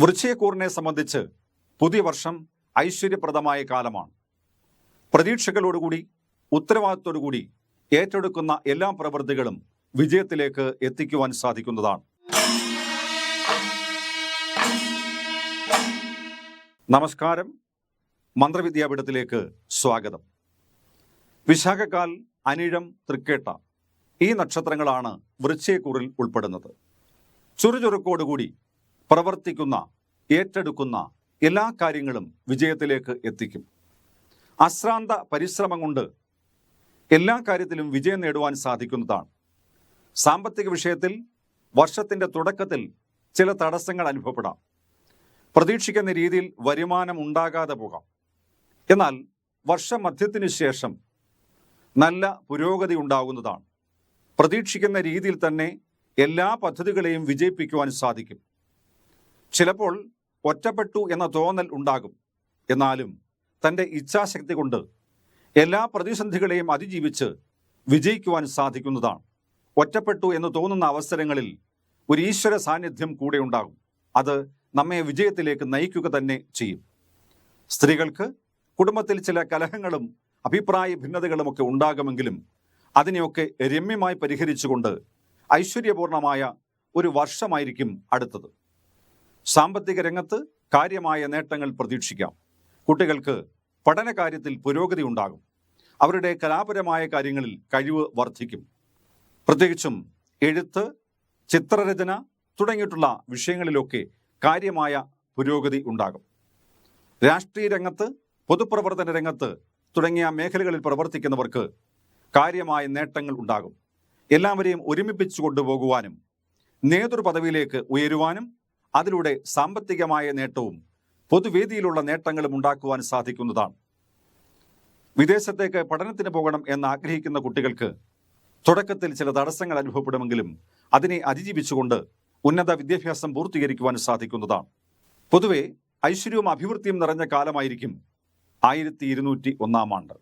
വൃശ്ചയക്കൂറിനെ സംബന്ധിച്ച് പുതിയ വർഷം ഐശ്വര്യപ്രദമായ കാലമാണ്. പ്രതീക്ഷകളോടുകൂടി ഉത്തരവാദിത്തോടുകൂടി ഏറ്റെടുക്കുന്ന എല്ലാ പ്രവൃത്തികളും വിജയത്തിലേക്ക് എത്തിക്കുവാൻ സാധിക്കുന്നതാണ്. നമസ്കാരം. മന്ത്രവിദ്യാപീഠത്തിലേക്ക് സ്വാഗതം. വിശാഖക്കാൽ അനിഴം തൃക്കേട്ട ഈ നക്ഷത്രങ്ങളാണ് വൃശ്ചികക്കൂറിൽ ഉൾപ്പെടുന്നത്. ചുറുചുറുക്കോടുകൂടി പ്രവർത്തിക്കുന്ന ഏറ്റെടുക്കുന്ന എല്ലാ കാര്യങ്ങളും വിജയത്തിലേക്ക് എത്തിക്കും. അശ്രാന്ത പരിശ്രമം കൊണ്ട് എല്ലാ കാര്യത്തിലും വിജയം നേടുവാൻ സാധിക്കുന്നതാണ്. സാമ്പത്തിക വിഷയത്തിൽ വർഷത്തിന്റെ തുടക്കത്തിൽ ചില തടസ്സങ്ങൾ അനുഭവപ്പെടാം. പ്രതീക്ഷിക്കുന്ന രീതിയിൽ വരുമാനം ഉണ്ടാകാതെ പോകാം. എന്നാൽ വർഷമധ്യത്തിനു ശേഷം നല്ല പുരോഗതി ഉണ്ടാകുന്നതാണ്. പ്രതീക്ഷിക്കുന്ന രീതിയിൽ തന്നെ എല്ലാ പദ്ധതികളെയും വിജയിപ്പിക്കുവാൻ സാധിക്കും. ചിലപ്പോൾ ഒറ്റപ്പെട്ടു എന്ന തോന്നൽ ഉണ്ടാകും. എന്നാലും തന്റെ ഇച്ഛാശക്തി കൊണ്ട് എല്ലാ പ്രതിസന്ധികളെയും അതിജീവിച്ച് വിജയിക്കുവാൻ സാധിക്കുന്നതാണ്. ഒറ്റപ്പെട്ടു എന്ന് തോന്നുന്ന അവസരങ്ങളിൽ ഒരു ഈശ്വര സാന്നിധ്യം കൂടെ ഉണ്ടാകും. അത് നമ്മെ വിജയത്തിലേക്ക് നയിക്കുക തന്നെ ചെയ്യും. സ്ത്രീകൾക്ക് കുടുംബത്തിൽ ചില കലഹങ്ങളും അഭിപ്രായ ഭിന്നതകളുമൊക്കെ ഉണ്ടാകുമെങ്കിലും അതിനെയൊക്കെ രമ്യമായി പരിഹരിച്ചുകൊണ്ട് ഐശ്വര്യപൂർണമായ ഒരു വർഷമായിരിക്കും അടുത്തത്. സാമ്പത്തിക രംഗത്ത് കാര്യമായ നേട്ടങ്ങൾ പ്രതീക്ഷിക്കാം. കുട്ടികൾക്ക് പഠനകാര്യത്തിൽ പുരോഗതി ഉണ്ടാകും. അവരുടെ കലാപരമായ കാര്യങ്ങളിൽ കഴിവ് വർദ്ധിക്കും. പ്രത്യേകിച്ചും എഴുത്ത് ചിത്രരചന തുടങ്ങിയിട്ടുള്ള വിഷയങ്ങളിലൊക്കെ കാര്യമായ പുരോഗതി ഉണ്ടാകും. രാഷ്ട്രീയ രംഗത്ത് പൊതുപ്രവർത്തന രംഗത്ത് തുടങ്ങിയ മേഖലകളിൽ പ്രവർത്തിക്കുന്നവർക്ക് കാര്യമായ നേട്ടങ്ങൾ ഉണ്ടാകും. എല്ലാവരെയും ഒരുമിപ്പിച്ചു കൊണ്ടുപോകുവാനും നേതൃപദവിയിലേക്ക് ഉയരുവാനും അതിലൂടെ സാമ്പത്തികമായ നേട്ടവും പൊതുവേദിയിലുള്ള നേട്ടങ്ങളും ഉണ്ടാക്കുവാൻ സാധിക്കുന്നതാണ്. വിദേശത്തേക്ക് പഠനത്തിന് പോകണം എന്ന് ആഗ്രഹിക്കുന്ന കുട്ടികൾക്ക് തുടക്കത്തിൽ ചില തടസ്സങ്ങൾ അനുഭവപ്പെടുമെങ്കിലും അതിനെ അതിജീവിച്ചുകൊണ്ട് ഉന്നത വിദ്യാഭ്യാസം പൂർത്തീകരിക്കുവാൻ സാധിക്കുന്നതാണ്. പൊതുവെ ഐശ്വര്യവും അഭിവൃദ്ധിയും നിറഞ്ഞ കാലമായിരിക്കും ആയിരത്തി ഇരുന്നൂറ്റി ഒന്നാം ആണ്ട്.